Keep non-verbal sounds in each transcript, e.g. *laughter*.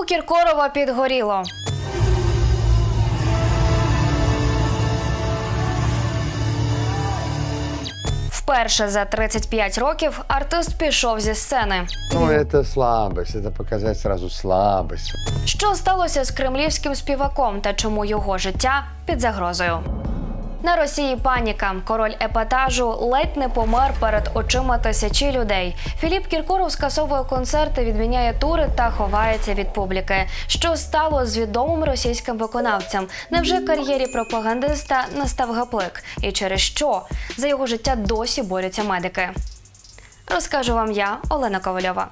У Кіркорова підгоріло. Вперше за 35 років артист пішов зі сцени. Ну, это слабость, это показать сразу слабость. Що сталося з кремлівським співаком та чому його життя під загрозою? На Росії паніка. Король епатажу ледь не помер перед очима тисячі людей. Філіп Кіркоров скасовує концерти, відміняє тури та ховається від публіки. Що стало з відомим російським виконавцем? Невже кар'єрі пропагандиста настав гаплик? І через що за його життя досі борються медики? Розкажу вам я, Олена Ковальова.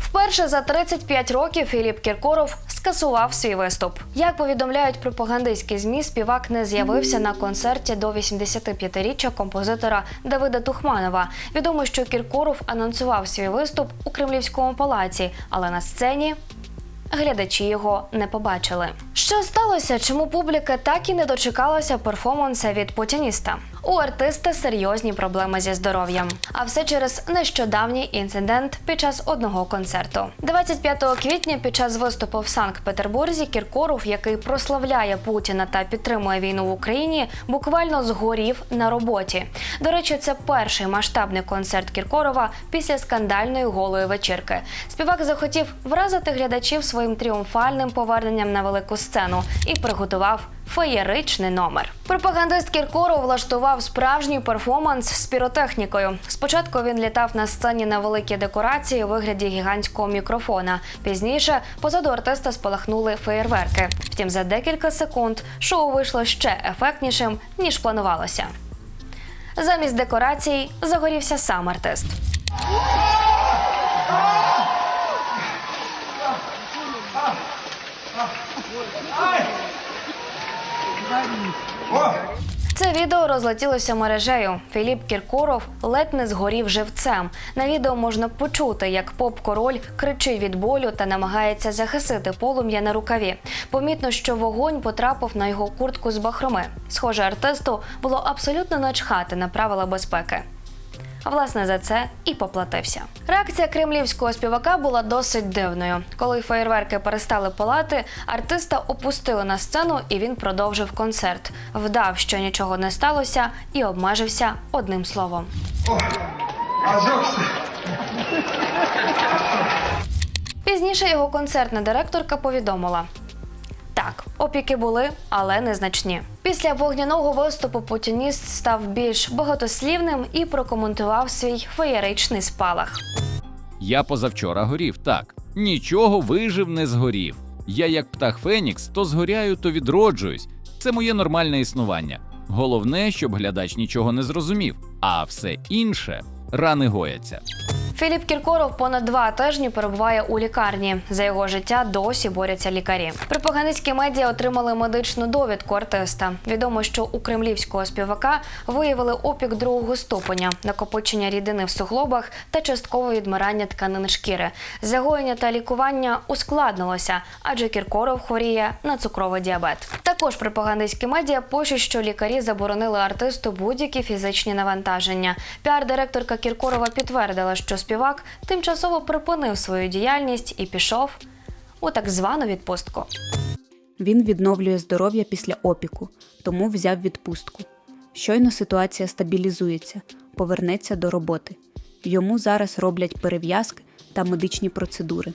Вперше за 35 років Філіп Кіркоров скасував свій виступ. Як повідомляють пропагандистські змі, співак не з'явився на концерті до 85-річчя композитора Давида Тухманова. Відомо, що Кіркоров анонсував свій виступ у Кремлівському палаці, але на сцені. Глядачі його не побачили. Що сталося? Чому публіка так і не дочекалася перформанса від путініста? У артиста серйозні проблеми зі здоров'ям. А все через нещодавній інцидент під час одного концерту. 25 квітня під час виступу в Санкт-Петербурзі Кіркоров, який прославляє Путіна та підтримує війну в Україні, буквально згорів на роботі. До речі, це перший масштабний концерт Кіркорова після скандальної голої вечірки. Співак захотів вразити глядачів своїм тріумфальним поверненням на велику сцену і приготував феєричний номер. Пропагандист Кіркоров влаштував справжній перформанс з піротехнікою. Спочатку він літав на сцені на великій декорації у вигляді гігантського мікрофона. Пізніше позаду артиста спалахнули феєрверки. Втім, за декілька секунд шоу вийшло ще ефектнішим ніж планувалося. Замість декорацій загорівся сам артист. Це відео розлетілося мережею. Філіп Кіркоров ледь не згорів живцем. На відео можна почути, як поп-король кричить від болю та намагається захисити полум'я на рукаві. Помітно, що вогонь потрапив на його куртку з бахроми. Схоже, артисту було абсолютно начхати на правила безпеки. А власне за це і поплатився. Реакція кремлівського співака була досить дивною. Коли феєрверки перестали палати, артиста опустили на сцену, і він продовжив концерт. Вдав, що нічого не сталося, і обмежився одним словом. Ожогся. Пізніше його концертна директорка повідомила. Так, опіки були, але незначні. Після вогняного виступу путініст став більш багатослівним і прокоментував свій феєричний спалах. Я позавчора горів, так. Нічого вижив, не згорів. Я як птах Фенікс, то згоряю, то відроджуюсь. Це моє нормальне існування. Головне, щоб глядач нічого не зрозумів, а все інше рани гояться. Філіп Кіркоров понад два тижні перебуває у лікарні. За його життя досі борються лікарі. Пропагандистські медіа отримали медичну довідку артиста. Відомо, що у кремлівського співака виявили опік другого ступеня, накопичення рідини в суглобах та часткове відмирання тканин шкіри. Загоєння та лікування ускладнилося, адже Кіркоров хворіє на цукровий діабет. Також пропагандистські медіа пишуть, що лікарі заборонили артисту будь-які фізичні навантаження. Піар-директорка Кіркорова підтвердила, що співак тимчасово припинив свою діяльність і пішов у так звану відпустку. Він відновлює здоров'я після опіку, тому взяв відпустку. Щойно ситуація стабілізується, повернеться до роботи. Йому зараз роблять перев'язки та медичні процедури.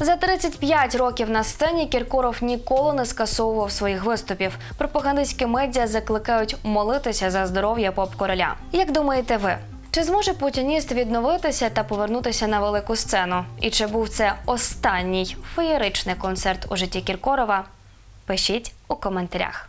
За 35 років на сцені Кіркоров ніколи не скасовував своїх виступів. Пропагандистські медіа закликають молитися за здоров'я поп-короля. Як думаєте ви? Чи зможе путініст відновитися та повернутися на велику сцену? І чи був це останній феєричний концерт у житті Кіркорова? Пишіть у коментарях.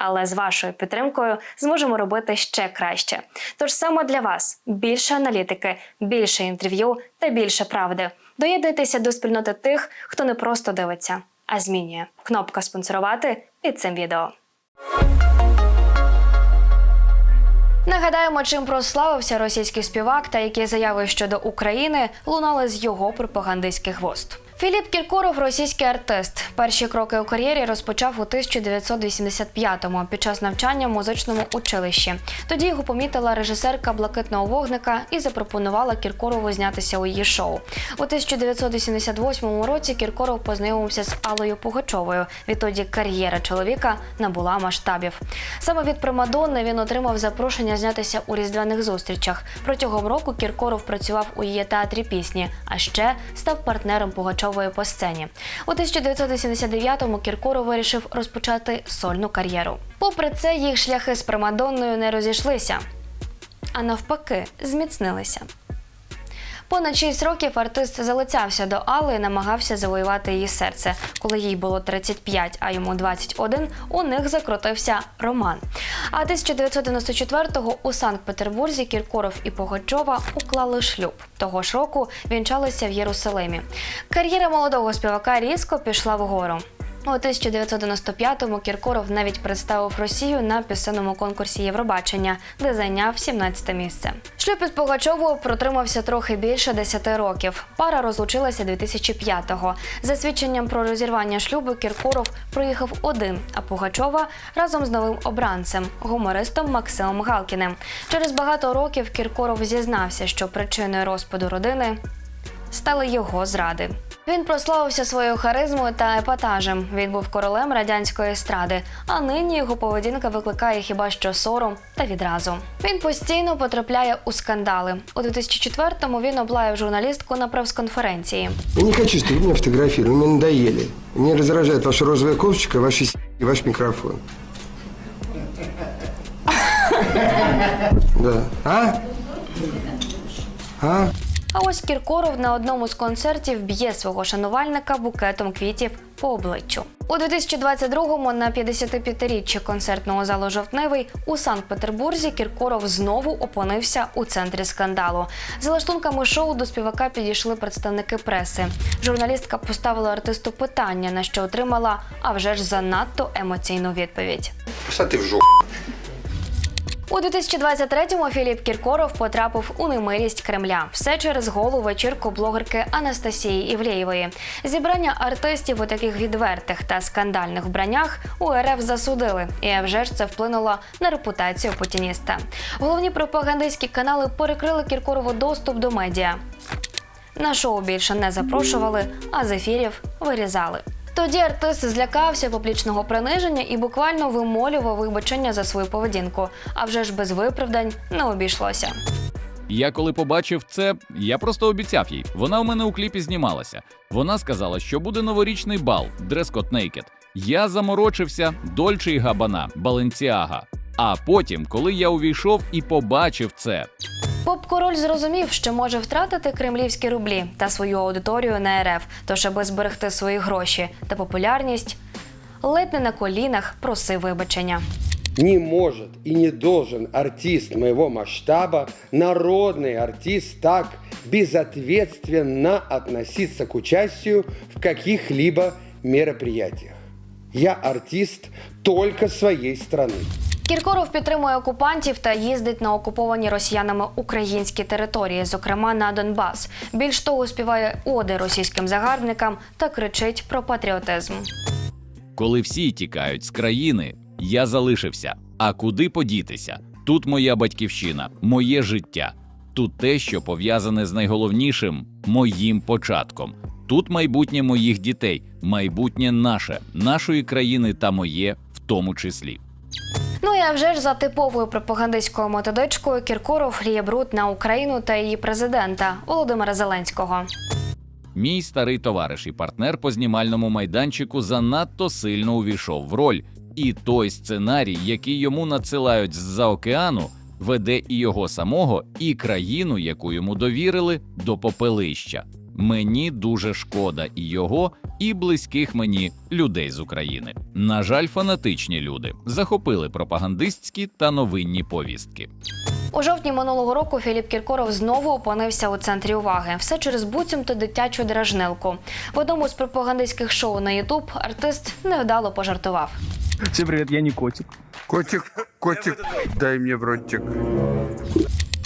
але з вашою підтримкою зможемо робити ще краще. Тож саме для вас більше аналітики, більше інтерв'ю та більше правди. Доєднуйтеся до спільноти тих, хто не просто дивиться, а змінює. Кнопка спонсорувати під цим відео. Нагадаємо, чим прославився російський співак та які заяви щодо України лунали з його пропагандистських вуст. Філіп Кіркоров, російський артист. Перші кроки у кар'єрі розпочав у 1985-му під час навчання в музичному училищі. Тоді його помітила режисерка Блакитного вогника і запропонувала Кіркорову знятися у її шоу. У 1988 році Кіркоров познайомився з Аллою Пугачовою. Відтоді кар'єра чоловіка набула масштабів. Саме від Примадонни він отримав запрошення знятися у різдвяних зустрічах. Протягом року Кіркоров працював у її театрі пісні, а ще став партнером Пугачової по сцені. У 1989-му Кіркоров вирішив розпочати сольну кар'єру. Попри це, їх шляхи з Примадонною не розійшлися, а навпаки, зміцнилися. Понад 6 років артист залицявся до Алли і намагався завоювати її серце. Коли їй було 35, а йому 21, у них закрутився роман. А 1994-го у Санкт-Петербурзі Кіркоров і Погачова уклали шлюб. Того ж року вінчалися в Єрусалимі. Кар'єра молодого співака різко пішла вгору. У 1995-му Кіркоров навіть представив Росію на пісенному конкурсі Євробачення, де зайняв 17 місце. Шлюб із Пугачовою протримався трохи більше 10 років. Пара розлучилася 2005-го. За свідченням про розірвання шлюбу Кіркоров проїхав один, а Пугачова разом з новим обранцем, гумористом Максимом Галкіним. Через багато років Кіркоров зізнався, що причиною розпаду родини стали його зради. Він прославився своєю харизмою та епатажем. Він був королем радянської естради, а нині його поведінка викликає хіба що сором та відразу. Він постійно потрапляє у скандали. У 2004-му він облаяв журналістку на прес-конференції. Я не хочу, чтобы вы меня фотографировали, вы мне надоели. Мне раздражает ваша розовая кофточка, ваши с*** и ваш микрофон. *laughs* Да. А? А? А ось Кіркоров на одному з концертів б'є свого шанувальника букетом квітів по обличчю. У 2022-му на 55-річчя концертного залу Жовтневий у Санкт-Петербурзі Кіркоров знову опинився у центрі скандалу. За лаштунками шоу до співака підійшли представники преси. Журналістка поставила артисту питання, на що отримала, а вже ж занадто емоційну відповідь. Ты в жопу. У 2023-му Філіп Кіркоров потрапив у немилість Кремля. Все через голу вечірку блогерки Анастасії Івлєєвої. Зібрання артистів у таких відвертих та скандальних вбраннях у РФ засудили, і вже ж це вплинуло на репутацію путініста. Головні пропагандистські канали перекрили Кіркорову доступ до медіа. На шоу більше не запрошували, а з ефірів вирізали. Тоді артист злякався публічного приниження і буквально вимолював вибачення за свою поведінку. А вже ж без виправдань не обійшлося. Я коли побачив це, я просто обіцяв їй. Вона у мене у кліпі знімалася. Вона сказала, що буде новорічний бал, дрес-код Naked. Я заморочився Дольче і Габана, Баленціага. А потім, коли я увійшов і побачив це, Поп-король зрозумів, що може втратити кремлівські рублі та свою аудиторію на РФ, тож аби зберегти свої гроші та популярність, ледь не на колінах просив вибачення. Не может и не должен артист моего масштаба, народный артист, так безответственно относиться к участию в каких-либо мероприятиях. Я артист только своей страны. Кіркоров підтримує окупантів та їздить на окуповані росіянами українські території, зокрема на Донбас. Більш того, співає оди російським загарбникам та кричить про патріотизм. коли всі тікають з країни, я залишився. А куди подітися? Тут моя батьківщина, моє життя. Тут те, що пов'язане з найголовнішим моїм початком. Тут майбутнє моїх дітей, майбутнє наше, нашої країни та моє в тому числі. Ну і а вже ж за типовою пропагандистською методичкою Кіркоров ліє бруд на Україну та її президента Володимира Зеленського. Мій старий товариш і партнер по знімальному майданчику занадто сильно увійшов в роль, і той сценарій, який йому надсилають з-за океану, веде і його самого, і країну, яку йому довірили, до попелища. Мені дуже шкода і його, і близьких мені людей з України. На жаль, фанатичні люди захопили пропагандистські та новинні повістки. У жовтні минулого року Філіп Кіркоров знову опинився у центрі уваги. Все через буцімто дитячу дражнилку. В одному з пропагандистських шоу на Ютуб артист невдало пожартував. Всем привет, я не котик. Котик, котик, дай мне в ротик.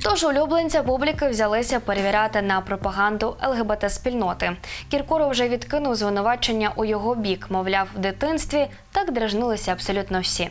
Тож улюбленця публіки взялися перевіряти на пропаганду ЛГБТ спільноти. Кіркоров вже відкинув звинувачення у його бік. Мовляв, в дитинстві так дражнилися абсолютно всі.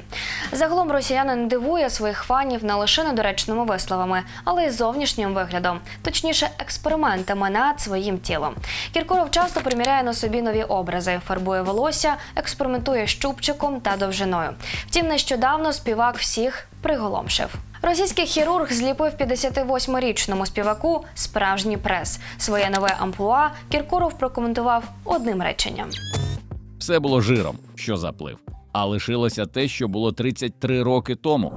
Загалом росіянин дивує своїх фанів не лише недоречними висловами, але й зовнішнім виглядом, точніше, експериментами над своїм тілом. Кіркоров часто приміряє на собі нові образи, фарбує волосся, експериментує з чубчиком та довжиною. Втім, нещодавно співак всіх приголомшив. Російський хірург зліпив 58-річному співаку справжній прес. Своє нове амплуа Кіркоров прокоментував одним реченням. Все було жиром, що заплив. А лишилося те, що було 33 роки тому.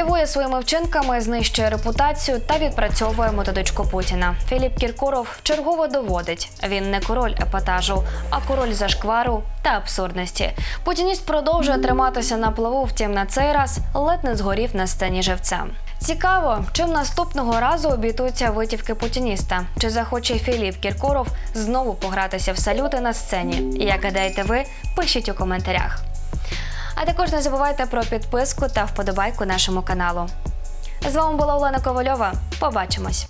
Дивує своїми вчинками, знищує репутацію та відпрацьовує методичку Путіна. Філіп Кіркоров вчергово доводить: він не король епатажу, а король зашквару та абсурдності. Путініст продовжує триматися на плаву, втім на цей раз ледь не згорів на сцені живцем. Цікаво, чим наступного разу обітуються витівки путініста? Чи захоче Філіп Кіркоров знову погратися в салюти на сцені? Як гадаєте ви? Пишіть у коментарях. А також не забувайте про підписку та вподобайку нашому каналу. З вами була Олена Ковальова. Побачимось!